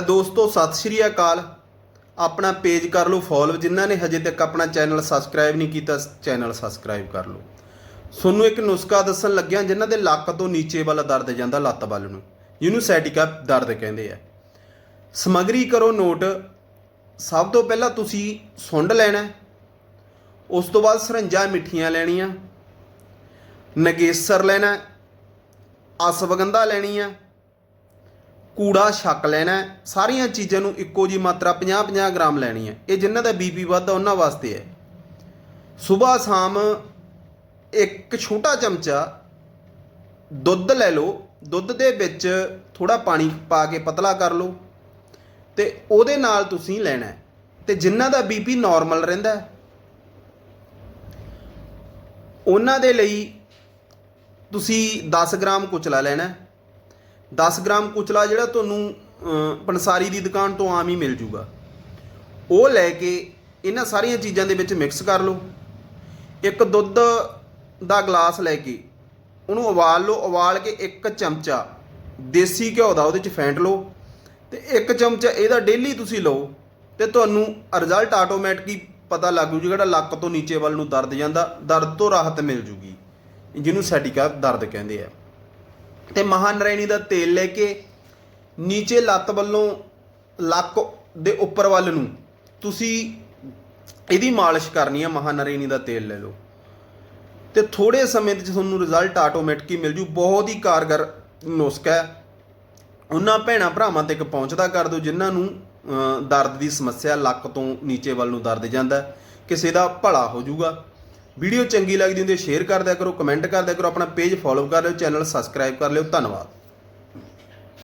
ਤਾਂ ਦੋਸਤੋ, ਸਤਿ ਸ਼੍ਰੀ ਅਕਾਲ। ਆਪਣਾ ਪੇਜ ਕਰ ਲਓ ਫੋਲੋ ਜਿਨ੍ਹਾਂ ਨੇ ਹਜੇ ਤੱਕ ਆਪਣਾ ਚੈਨਲ ਸਬਸਕ੍ਰਾਈਬ ਨਹੀਂ ਕੀਤਾ, ਚੈਨਲ ਸਬਸਕ੍ਰਾਈਬ ਕਰ ਲਓ। ਤੁਹਾਨੂੰ ਇੱਕ ਨੁਸਖਾ ਦੱਸਣ ਲੱਗਿਆ, ਜਿਨ੍ਹਾਂ ਦੇ ਲੱਕ ਤੋਂ ਨੀਚੇ ਵੱਲ ਦਰਦ ਜਾਂਦਾ, ਲੱਤ ਵੱਲ ਨੂੰ। ਜਿਹਨੂੰ ਸੈਟਿਕਾ ਦਰਦ ਕਹਿੰਦੇ ਆ। ਸਮਗਰੀ ਕਰੋ ਨੋਟ। ਸਭ ਤੋਂ ਪਹਿਲਾਂ ਤੁਸੀਂ ਸੁੰਡ ਲੈਣਾ। ਉਸ ਤੋਂ ਬਾਅਦ ਸਰੰਜਾਂ ਮਿੱਠੀਆਂ ਲੈਣੀਆਂ। ਨਗੇਸਰ ਲੈਣਾ। ਅਸਵਗੰਧਾ ਲੈਣੀ ਆ। ਕੂੜਾ ਛੱਕ ਲੈਣਾ ਸਾਰੀਆਂ ਚੀਜ਼ਾਂ ਨੂੰ ਇੱਕੋ ਜੀ ਮਾਤਰਾ 50-50 ਗ੍ਰਾਮ ਲੈਣੀ ਹੈ। ਇਹ ਜਿਨ੍ਹਾਂ ਦਾ ਬੀਪੀ ਵੱਧਦਾ ਉਹਨਾਂ ਵਾਸਤੇ ਹੈ। ਸਵੇਰ ਸ਼ਾਮ ਇੱਕ ਛੋਟਾ ਚਮਚਾ ਦੁੱਧ ਲੈ ਲਓ। ਦੁੱਧ ਦੇ ਵਿੱਚ ਥੋੜਾ ਪਾਣੀ ਪਾ ਕੇ ਪਤਲਾ ਕਰ ਲਓ ਤੇ ਉਹਦੇ ਨਾਲ ਤੁਸੀਂ ਲੈਣਾ ਹੈ। ਤੇ ਜਿਨ੍ਹਾਂ ਦਾ ਬੀਪੀ ਨਾਰਮਲ ਰਹਿੰਦਾ ਉਹਨਾਂ ਦੇ ਲਈ ਤੁਸੀਂ 10 ਗ੍ਰਾਮ ਕੁਚਲਾ ਲੈਣਾ 10 ਗ੍ਰਾਮ ਕੁਚਲਾ ਜਿਹੜਾ ਤੁਹਾਨੂੰ ਪੰਸਾਰੀ ਦੀ ਦੁਕਾਨ ਤੋਂ ਆਮ ਹੀ ਮਿਲ ਜੂਗਾ। ਉਹ ਲੈ ਕੇ ਇਹਨਾਂ ਸਾਰੀਆਂ ਚੀਜ਼ਾਂ ਦੇ ਵਿੱਚ ਮਿਕਸ ਕਰ ਲਓ। ਇੱਕ ਦੁੱਧ ਦਾ ਗਲਾਸ ਲੈ ਕੇ ਉਹਨੂੰ ਉਬਾਲ ਲਓ। ਉਬਾਲ ਕੇ ਇੱਕ ਚਮਚਾ ਦੇਸੀ ਘਿਓ ਦਾ ਉਹਦੇ ਚ ਫੈਂਟ ਲਓ ਤੇ ਇੱਕ ਚਮਚਾ ਇਹਦਾ ਡੇਲੀ ਤੁਸੀਂ ਲਓ ਤੇ ਤੁਹਾਨੂੰ ਰਿਜ਼ਲਟ ਆਟੋਮੈਟਿਕ ਪਤਾ ਲੱਗ ਜੂ ਜਿਹੜਾ ਲੱਕ ਤੋਂ ਨੀਚੇ ਵੱਲ ਨੂੰ ਦਰਦ ਜਾਂਦਾ, ਦਰਦ ਤੋਂ ਰਾਹਤ ਮਿਲ ਜੂਗੀ। ਜਿਹਨੂੰ ਸੈਟਿਕਾ ਦਰਦ ਕਹਿੰਦੇ ਆ। ਤੇ ਮਹਾਨਰੈਣੀ ਦਾ ਤੇਲ ਲੈ ਕੇ ਨੀਚੇ ਲੱਤ ਵੱਲੋਂ ਲੱਕ ਦੇ ਉੱਪਰ ਵੱਲ ਨੂੰ ਤੁਸੀਂ ਇਹਦੀ ਮਾਲਿਸ਼ ਕਰਨੀ ਹੈ ਮਹਾਨਰੈਣੀ ਦਾ ਤੇਲ ਲੈ ਲਓ। ਤੇ ਥੋੜੇ ਸਮੇਂ ਵਿੱਚ ਤੁਹਾਨੂੰ ਰਿਜ਼ਲਟ ਆਟੋਮੈਟਿਕ ਹੀ ਮਿਲ ਜੂ। ਬਹੁਤ ਹੀ ਕਾਰਗਰ ਨੁਸਖਾ ਹੈ। ਉਹਨਾਂ ਭੈਣਾਂ ਭਰਾਵਾਂ ਤੱਕ ਪਹੁੰਚਦਾ ਕਰ ਦਿਓ, ਜਿਨ੍ਹਾਂ ਨੂੰ ਦਰਦ ਦੀ ਸਮੱਸਿਆ ਲੱਕ ਤੋਂ ਨੀਚੇ ਵੱਲ ਨੂੰ ਦਰਦ ਜਾਂਦਾ ਕਿਸੇ ਦਾ ਭਲਾ ਹੋ ਜਾਊਗਾ ਵੀਡੀਓ ਚੰਗੀ ਲੱਗਦੀ ਹੁੰਦੀ ਹੈ, ਸ਼ੇਅਰ ਕਰ ਕਰੋ, ਕਮੈਂਟ ਕਰ ਕਰੋ, ਆਪਣਾ ਪੇਜ ਫੋਲੋ ਕਰ ਲਿਓ, ਚੈਨਲ ਸਬਸਕ੍ਰਾਈਬ ਕਰ ਲਿਓ, ਧੰਨਵਾਦ।